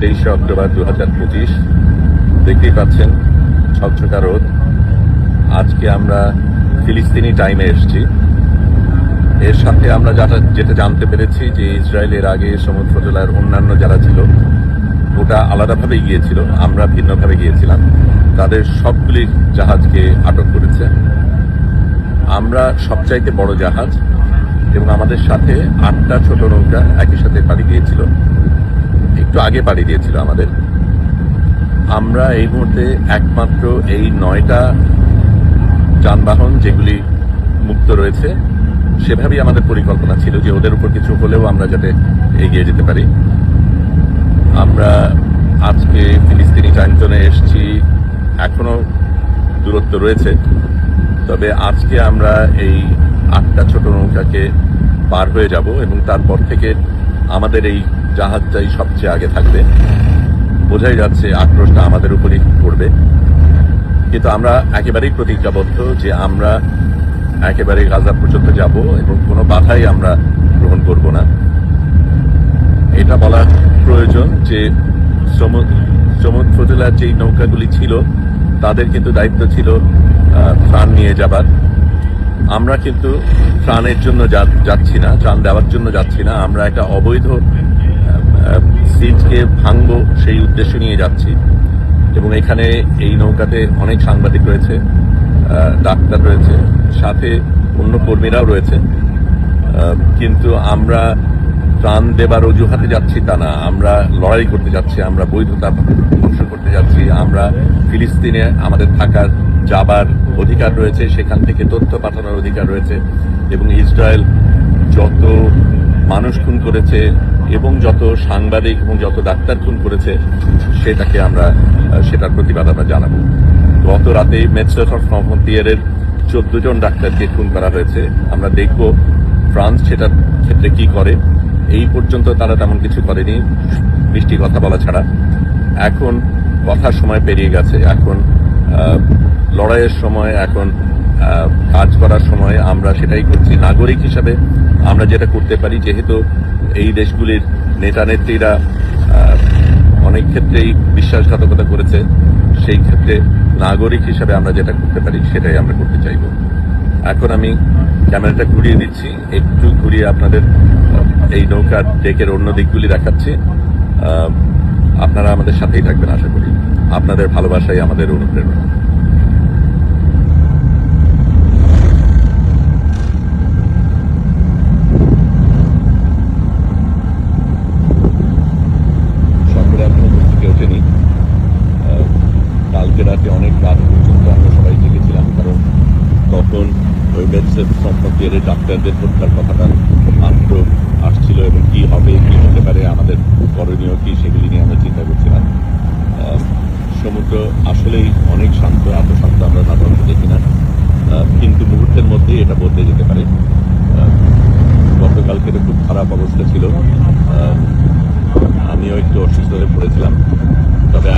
তেইশে অক্টোবর দু হাজার পঁচিশ। দেখতেই পাচ্ছেন ছকছকা রোদ আজকে আমরা ফিলিস্তিনি টাইমে এসেছি। এর সাথে আমরা যেটা যেটা জানতে পেরেছি যে ইসরায়েলের আগে সমুদ্র জেলার অন্যান্য যারা ছিল, ওটা আলাদাভাবে গিয়েছিল, আমরা ভিন্নভাবে গিয়েছিলাম। তাদের সবগুলি জাহাজকে আটক করেছে। আমরা সবচাইতে বড় জাহাজ এবং আমাদের সাথে আটটা ছোট নৌকা একই সাথে পাড়ি দিয়েছিল। একটু আগে পাড়ি দিয়েছিল আমাদের। আমরা এই মুহূর্তে একমাত্র এই নয়টা যানবাহন যেগুলি মুক্ত রয়েছে, সেভাবেই আমাদের পরিকল্পনা ছিল যে ওদের উপর কিছু হলেও আমরা যাতে এগিয়ে যেতে পারি। আমরা আজকে ফিলিস্তিনি জোনে এসেছি, এখনও দূরত্ব রয়েছে। তবে আজকে আমরা এই আটটা ছোট নৌকাকে পার হয়ে যাব এবং তারপর থেকে আমাদের এই জাহাজটাই সবচেয়ে আগে থাকবে। বোঝাই যাচ্ছে আক্রোশটা আমাদের উপরই পড়বে। কিন্তু আমরা একেবারেই প্রতিজ্ঞাবদ্ধ যে আমরা একেবারে গাজা পর্যন্ত যাব এবং কোনো বাধাই আমরা গ্রহণ করব না। এটা বলা প্রয়োজন যে সমুদ সমুদ্র জেলার যেই নৌকাগুলি ছিল, তাদের কিন্তু দায়িত্ব ছিল ত্রাণ নিয়ে যাবার। আমরা কিন্তু ত্রাণের জন্য যাচ্ছি না, ত্রাণ দেওয়ার জন্য যাচ্ছি না, আমরা একটা অবৈধ সিটকে ভাঙবো সেই উদ্দেশ্য নিয়ে যাচ্ছি। এবং এখানে এই নৌকাতে অনেক সাংবাদিক রয়েছে ডাক্তার রয়েছে, সাথে অন্য কর্মীরাও রয়েছে। কিন্তু আমরা ত্রাণ দেবার অজুহাতে যাচ্ছি তা না, আমরা লড়াই করতে যাচ্ছি, আমরা বৈধতা ধ্বংস করতে যাচ্ছি, আমরা ফিলিস্তিনে আমাদের থাকার যাবার অধিকার রয়েছে, সেখান থেকে তথ্য পাঠানোর অধিকার রয়েছে, এবং ইসরায়েল যত মানুষ খুন করেছে এবং যত সাংবাদিক এবং যত ডাক্তার খুন করেছে, সেটাকে আমরা সেটার প্রতিবাদ আমরা জানাব। গত রাতে মেট্রোফ ফ্রন্টিয়ারের চোদ্দ জন ডাক্তারকে খুন করা হয়েছে। আমরা দেখব ফ্রান্স সেটার ক্ষেত্রে কি করে। এই পর্যন্ত তারা তেমন কিছু করেনি, মিষ্টি কথা বলা ছাড়া। এখন কথার সময় পেরিয়ে গেছে। এখন লড়াইয়ের সময়, এখন কাজ করার সময় আমরা সেটাই করছি নাগরিক হিসাবে। আমরা যেটা করতে পারি, যেহেতু এই দেশগুলির নেতা নেত্রীরা অনেক ক্ষেত্রেই বিশ্বাসঘাতকতা করেছে, সেই ক্ষেত্রে নাগরিক হিসাবে আমরা যেটা করতে পারি, সেটাই আমরা করতে চাইব। এখন আমি ক্যামেরাটা ঘুরিয়ে দিচ্ছি, একটু ঘুরিয়ে আপনাদের এই নৌকার ডেকের অন্য দিকগুলি দেখাচ্ছি। আপনারা আমাদের সাথেই থাকবেন, আশা করি। আপনাদের ভালোবাসাই আমাদের অনুপ্রেরণা। সম্পর্কের ডাক্তারদের হত্যার কথাটা মাত্র আসছিল এবং কি হবে, কি হতে পারে, আমাদের করণীয় কি সেগুলি নিয়ে আমরা চিন্তা করছিলাম। সমুদ্র আসলেই অনেক শান্ত, এত শান্ত আমরা সাধারণত দেখি না। কিন্তু মুহূর্তের মধ্যেই এটা বদলে যেতে পারে। গতকালকে খুব খারাপ অবস্থা ছিল। আমিও একটু অসুস্থ হয়ে পড়েছিলাম। তবে